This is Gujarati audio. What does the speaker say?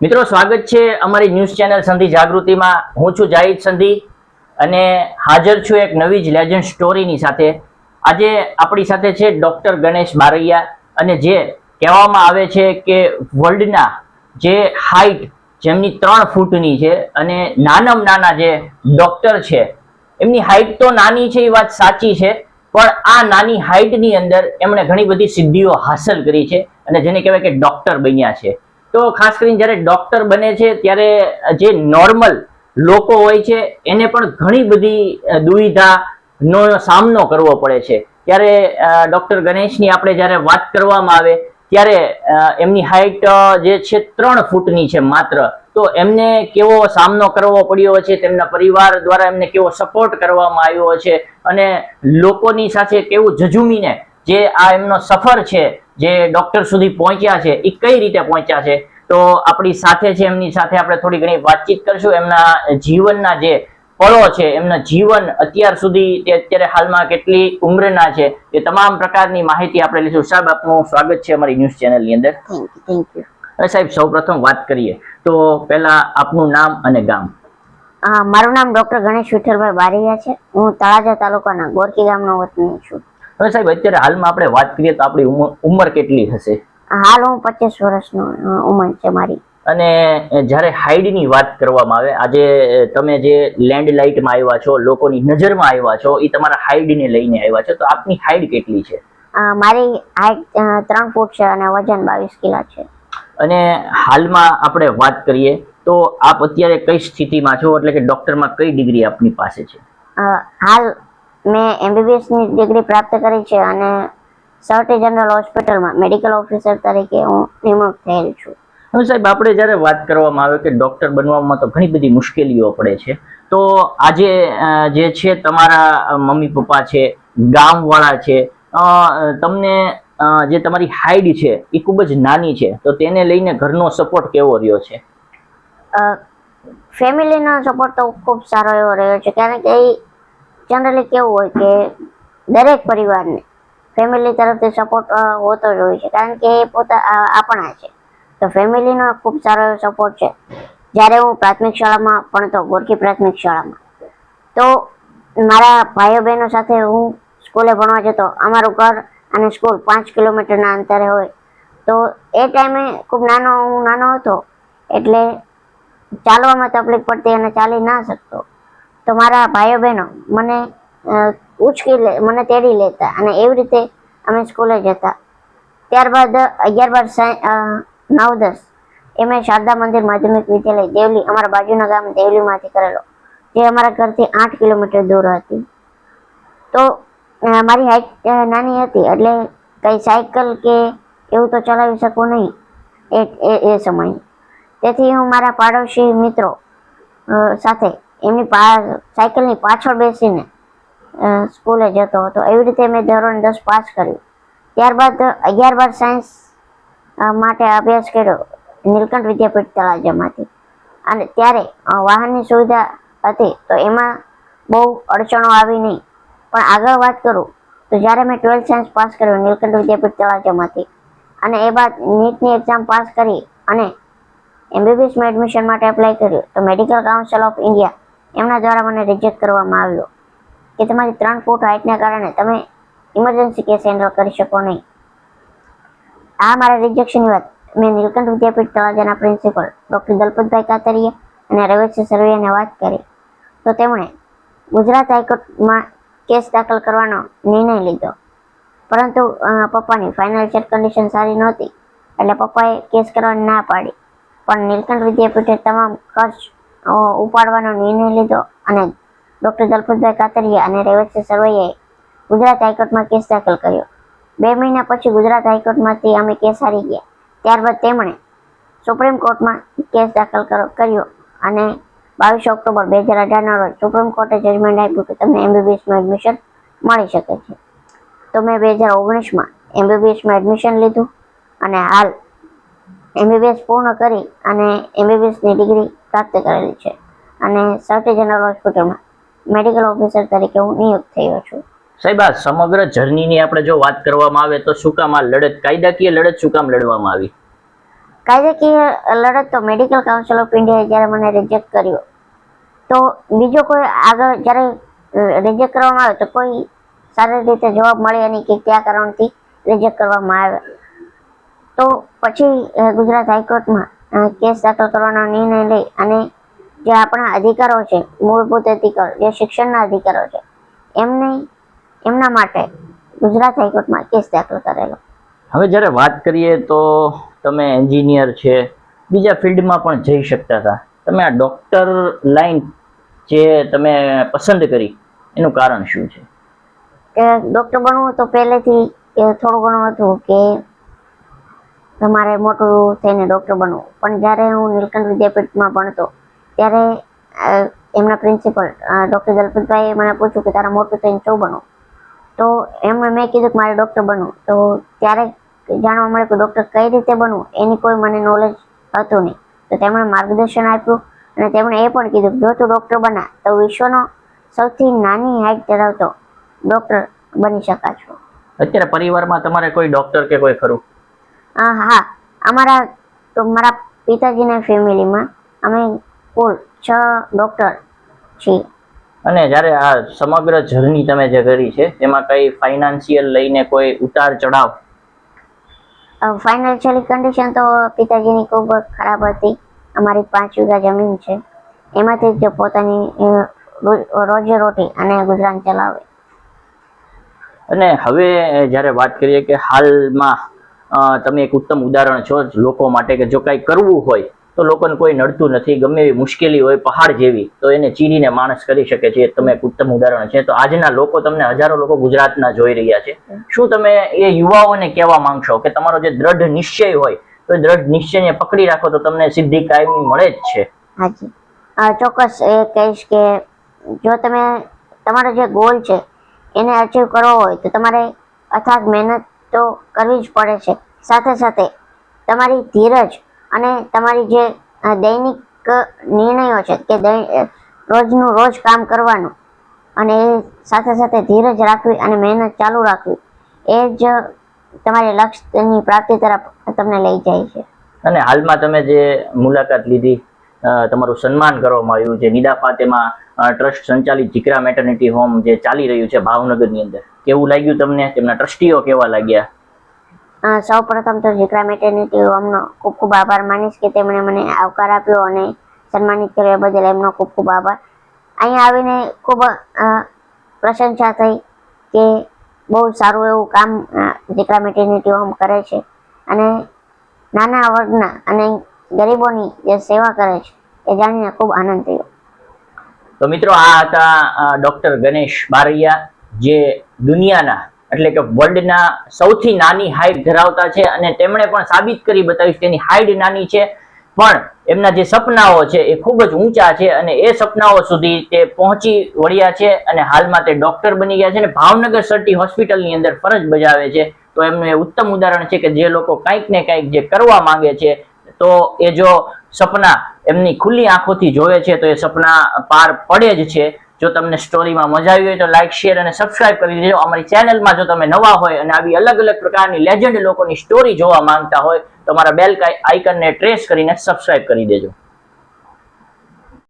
મિત્રો, સ્વાગત છે અમારી ન્યૂઝ ચેનલ સંધિ જાગૃતિમાં. હું છું જાહિદ સંધિ અને હાજર છું એક નવી જ લેજન્ડ સ્ટોરીની સાથે. આજે આપણી સાથે છે ડૉક્ટર ગણેશ બારૈયા અને જે કહેવામાં આવે છે કે વર્લ્ડના જે હાઇટ જેમની ત્રણ ફૂટની છે અને નાનામાં નાના જે ડૉક્ટર છે, એમની હાઇટ તો નાની છે એ વાત સાચી છે, પણ આ નાની હાઇટની અંદર એમણે ઘણી બધી સિદ્ધિઓ હાંસલ કરી છે અને જેને કહેવાય કે ડૉક્ટર બન્યા છે. તો ખાસ કરીને જ્યારે ડોક્ટર બને છે, ત્યારે જે નોર્મલ લોકો હોય છે, એને પણ ઘણી બધી દુવિધાનો સામનો કરવો પડે છે. ત્યારે ડોક્ટર ગણેશની આપણે જ્યારે વાત કરવામાં આવે, ત્યારે એમની હાઈટ જે છે ત્રણ ફૂટની છે માત્ર. તો એમને કેવો સામનો કરવો પડ્યો છે, તેમના પરિવાર દ્વારા એમને કેવો સપોર્ટ કરવામાં આવ્યો છે, અને લોકોની સાથે કેવું ઝઝુમીને જે આ એમનો સફર છે જે ડોક્ટર સુધી પહોંચ્યા છે એ કઈ રીતે પહોંચ્યા છે? તો આપણી સાથે છે એમની સાથે આપણે થોડી ઘણી વાતચીત કરશું. એમના જીવનના જે પળો છે એમના જીવન અત્યાર સુધી તે અત્યારે હાલમાં કેટલી ઉંમરના છે એ તમામ પ્રકારની માહિતી આપણે લઈશું. સાહેબ આપનું સ્વાગત છે અમારી ન્યૂઝ ચેનલની અંદર. થેન્ક યુ સાહેબ સૌપ્રથમ વાત કરીએ. તો પહેલા આપનું નામ અને ગામ. આ મારું નામ ડોક્ટર ગણેશ વિઠ્ઠલભાઈ બારૈયા છે. હું તળાજા તાલુકાના ગોરકી ગામનો વતની છું. હવે સાહેબ અત્યારે હાલમાં આપણે વાત કરીએ તો આપણી ઉંમર કેટલી હશે? હાલ હું પચીસ વર્ષનો ઉંમર છે મારી. અને જ્યારે હાઈડની વાત કરવામાં આવે આજે તમે જે લેન્ડ લાઇટમાં આવ્યા છો લોકોની નજરમાં આવ્યા છો એ તમારા હાઈડને લઈને આવ્યા છો તો આપની હાઈડ કેટલી છે? મારી હાઈટ ત્રણ ફૂટ છે અને વજન બાવીસ કિલા છે. અને હાલમાં આપણે વાત કરીએ તો આપ અત્યારે કઈ સ્થિતિમાં છો? એટલે કે ડોક્ટરમાં કઈ ડિગ્રી આપની પાસે છે? હાલ મેં એમબીબીએસની ડિગ્રી પ્રાપ્ત કરી છે અને સર્ટી જનરલ હોસ્પિટલમાં મેડિકલ ઓફિસર તરીકે હું નિમણૂક થયેલ છું. હવે સાહેબ આપણે જ્યારે વાત કરવામાં આવે કે ડૉક્ટર બનવામાં તો ઘણી બધી મુશ્કેલીઓ પડે છે. તો આજે જે છે તમારા મમ્મી પપ્પા છે ગામવાળા છે તમને જે તમારી હાઈડ છે એ ખૂબ જ નાની છે. તો તેને લઈને ઘરનો સપોર્ટ કેવો રહ્યો છે? ફેમિલીનો સપોર્ટ તો ખૂબ સારો એવો રહ્યો છે. કારણ કે એ જનરલી કેવું હોય કે દરેક પરિવારને ફેમિલી તરફથી સપોર્ટ હોતો જ હોય છે. કારણ કે એ પોતા આપણા છે. તો ફેમિલીનો ખૂબ સારો એવો સપોર્ટ છે. જ્યારે હું પ્રાથમિક શાળામાં ભણતો ગોરખી પ્રાથમિક શાળામાં. તો મારા ભાઈઓ બહેનો સાથે હું સ્કૂલે ભણવા જતો. અમારું ઘર અને સ્કૂલ પાંચ કિલોમીટરના અંતરે હોય. તો એ ટાઈમે ખૂબ નાનો, હું નાનો હતો. એટલે ચાલવામાં તકલીફ પડતી અને ચાલી ના શકતો. તો મારા ભાઈઓ બહેનો મને ઉચકી લે, મને તેડી લેતા અને એવી રીતે અમે સ્કૂલે જતા. ત્યારબાદ અગિયાર બાર નવ દસ એ મેં શારદા મંદિર માધ્યમિક વિદ્યાલય દેવલી, અમારા બાજુના ગામ દેવલીમાંથી કરેલો, જે અમારા ઘરથી આઠ કિલોમીટર દૂર હતી. તો મારી હાઈટ નાની હતી એટલે કંઈ સાયકલ કે એવું તો ચલાવી શકું નહીં એ- એ સમયે. તેથી હું મારા પાડોશી મિત્રો સાથે એમની પા સાયકલની પાછળ બેસીને સ્કૂલે જતો હતો. એવી રીતે મેં ધોરણ દસ પાસ કર્યું. ત્યારબાદ અગિયાર બાર સાયન્સ માટે અભ્યાસ કર્યો નીલકંઠ વિદ્યાપીઠ તળાજામાંથી. અને ત્યારે વાહનની સુવિધા હતી તો એમાં બહુ અડચણો આવી નહીં. પણ આગળ વાત કરું, તો જ્યારે મેં ટ્વેલ્થ સાયન્સ પાસ કર્યું નીલકંઠ વિદ્યાપીઠ તળાજામાંથી અને એ બાદ નીટની એક્ઝામ પાસ કરી અને એમબીબીએસમાં એડમિશન માટે એપ્લાય કર્યું, તો મેડિકલ કાઉન્સિલ ઓફ ઇન્ડિયા એમના દ્વારા મને રિજેક્ટ કરવામાં આવ્યો. કે તમારી ત્રણ ફૂટ હાઇટના કારણે તમે ઇમરજન્સી કેસ હેન્ડલ કરી શકો નહીં. આ મારા રિજેક્શનની વાત. મેં નીલકંઠ વિદ્યાપીઠ તળાજાના પ્રિન્સિપલ ડૉક્ટર દલપતભાઈ કાતરીએ અને રવેશ સરવૈયાને વાત કરી. તો તેમણે ગુજરાત હાઈકોર્ટમાં કેસ દાખલ કરવાનો નિર્ણય લીધો. પરંતુ પપ્પાની ફાઇનાન્શિયલ કન્ડિશન સારી નહોતી. એટલે પપ્પાએ કેસ કરવાની ના પાડી. પણ નીલકંઠ વિદ્યાપીઠે તમામ ખર્ચ ઉપાડવાનો નિર્ણય લીધો અને ડોક્ટર દલપતભાઈ કાતરિયા અને રેવતસિંહ સરવૈયાએ ગુજરાત હાઈકોર્ટમાં કેસ દાખલ કર્યો. બે મહિના પછી ગુજરાત હાઈકોર્ટમાંથી અમે કેસ હારી ગયા. ત્યારબાદ તેમણે સુપ્રીમ કોર્ટમાં કેસ દાખલ કર્યો અને બાવીસ ઓક્ટોબર બે હજાર અઢારના રોજ સુપ્રીમ કોર્ટે જજમેન્ટ આપ્યું કે તમને એમબીબીએસમાં એડમિશન મળી શકે છે. તો મેં બે હજાર ઓગણીસમાં એમબીબીએસમાં એડમિશન લીધું અને હાલ એમબીબીએસ પૂર્ણ કરી અને એમબીબીએસની ડિગ્રી પ્રાપ્ત કરેલી છે. અને સર્ટી જનરલ હોસ્પિટલમાં મેડિકલ ઓફિસર તરીકે હું નિયુક્ત થયો છું. સાહેબ આ સમગ્ર જર્નીની આપણે જો વાત કરવામાં આવે તો શું કામ આ લડત કાયદાકીય લડત શું કામ લડવામાં આવી? કાયદાકીય લડત તો મેડિકલ કાઉન્સિલ ઓફ ઇન્ડિયાએ જ્યારે મને રિજેક્ટ કર્યો તો બીજો કોઈ આગળ જ્યારે રિજેક્ટ કરવામાં આવે તો કોઈ સારી રીતે જવાબ મળે નહીં કે કયા કારણથી રિજેક્ટ કરવામાં આવે તો પછી ગુજરાત હાઈકોર્ટમાં કેસ દાખલ કરવાનો નિર્ણય લઈ અને જે આપણા અધિકારો છે મૂળભૂત અધિકારો જે શિક્ષણના અધિકારો છે એમને એમના માટે ગુજરાત હાઈકોર્ટમાં કેસ દાખલ કરેલો. હવે જ્યારે વાત કરીએ તો તમે એન્જિનિયર છે બીજા ફિલ્ડમાં પણ જઈ શકતા હતા. તમે આ ડૉક્ટર લાઈન જે તમે પસંદ કરી એનું કારણ શું છે? કે ડૉક્ટર બનવું તો પહેલેથી થોડું ઘણું હતું કે તમારે મોટું થઈને ડૉક્ટર બનવું. પણ જ્યારે હું નીલકંઠ વિદ્યાપીઠમાં ભણતો, ત્યારે એમના પ્રિન્સિપલ ડૉક્ટર દલપતભાઈએ મને પૂછ્યું કે તારે મોટું થઈને શું બનવું? તો એમણે મેં કીધું કે મારે ડૉક્ટર બનવું. તો ત્યારે જાણવા મળ્યું કે ડૉક્ટર કઈ રીતે બનવું, એની કોઈ મને નોલેજ હતું નહીં. તો તેમણે માર્ગદર્શન આપ્યું અને તેમણે એ પણ કીધું જો તું ડૉક્ટર બના, તો વિશ્વનો સૌથી નાની હાઇટ ધરાવતો ડૉક્ટર બની શકાશો. અત્યારે પરિવારમાં તમારે કોઈ ડૉક્ટર કે કોઈ ખરું? હા અમારા તો મારા પિતાજીના ફેમિલીમાં અમે કુલ છ ડૉક્ટર છીએ. અને જ્યારે આ સમગ્ર જર્ની તમે જે કરી છે તેમાં કઈ ફાઇનાન્શિયલ લઈને કોઈ ઉતાર ચઢાવ? ફાઇનાન્શિયલ કન્ડિશન તો પિતાજીની ખૂબ ખરાબ હતી. અમારી પાંચ વીઘા જમીન છે. એમાંથી જ પોતાની રોજે રોટી અને ગુજરાન ચલાવે. અને હવે જ્યારે વાત કરીએ કે હાલમાં તમે એક ઉત્તમ ઉદાહરણ છો લોકો માટે કે જો કાંઈ કરવું હોય તો લોકોને કોઈ નડતું નથી, ગમે એવી મુશ્કેલી હોય, પહાડ જેવી, તો એને ચીરીને માણસ કરી શકે છે. તમે એક ઉત્તમ ઉદાહરણ છે. તો આજના લોકો તમને હજારો લોકો ગુજરાતના જોઈ રહ્યા છે. શું તમે એ યુવાઓને કહેવા માંગશો કે તમારો જે દ્રઢ નિશ્ચય હોય, તો દ્રઢ નિશ્ચયને પકડી રાખો તો તમને સિદ્ધિ કાયમી મળે જ છે. હાજી. ચોક્કસ એ કહીશ કે જો તમે તમારો જે ગોલ છે, એને અચીવ કરવો હોય તો તમારે અથાગ મહેનત તો કરવી જ પડે છે. સાથે સાથે તમારી ધીરજ અને તમારી જે દૈનિક નિર્ણયો છે કે રોજનું રોજ કામ કરવાનું અને એ સાથે સાથે ધીરજ રાખવી અને મહેનત ચાલુ રાખવી, એ જ તમારી લક્ષ્યની પ્રાપ્તિ તરફ તમને લઈ જાય છે. અને હાલમાં તમે જે મુલાકાત લીધી તમારું સન્માન કરવામાં આવ્યું છે નિદા ફાતેમાં ટ્રસ્ટ સંચાલિત જીકરા મેટર્નિટી હોમ જે ચાલી રહ્યું છે ભાવનગરની અંદર. કેવું લાગ્યું તમને? તેમના ટ્રસ્ટીઓ કેવા લાગ્યા? સૌ પ્રથમ તો જીકરા મેટર્નિટી હોમનો ખૂબ ખૂબ આભાર માનીશ કે તેમણે મને આવકાર આપ્યો અને સન્માનિત કર્યો બદલ એમનો ખૂબ ખૂબ આભાર. અહીંયા આવીને ખૂબ પ્રશંસા થઈ કે બહુ સારું એવું કામ અ, જીકરા મેટર્નિટી હોમ કરે છે અને નાના વર્ગના અને ગરીબોની જે સેવા કરે છે એ જાણીને ખૂબ આનંદ થયો. તો મિત્રો, આ હતા ડોક્ટર ગણેશ બારૈયા, જે દુનિયાના, એટલે કે વર્લ્ડના સૌથી નાની હાઈટ ધરાવતા છે અને તેમણે પણ સાબિત કરી બતાવ્યું તેની હાઈટ નાની છે. પણ એમના જે સપનાઓ છે એ ખૂબ જ ઊંચા છે અને એ સપનાઓ સુધી તે પહોંચી વળ્યા છે અને હાલમાં તે ડોક્ટર બની ગયા છે અને ભાવનગર સર્ટી હોસ્પિટલની અંદર ફરજ બજાવે છે. તો એમનું એ ઉત્તમ ઉદાહરણ છે કે જે લોકો કંઈક ને કંઈક જે કરવા માંગે છે, તો એ જો સપના એમની ખુલ્લી આંખોથી જોવે છે તો એ સપના પાર પડે જ છે. જો તમને સ્ટોરીમાં મજા આવી હોય તો લાઈક, શેર અને સબસ્ક્રાઇબ કરી દેજો. અમારી ચેનલમાં જો તમે નવા હોય અને આવી અલગ અલગ પ્રકારની લેજન્ડ લોકોની સ્ટોરી જોવા માંગતા હોય તો અમારા બેલ આઇકનને ટ્રેસ કરીને સબસ્ક્રાઇબ કરી દેજો.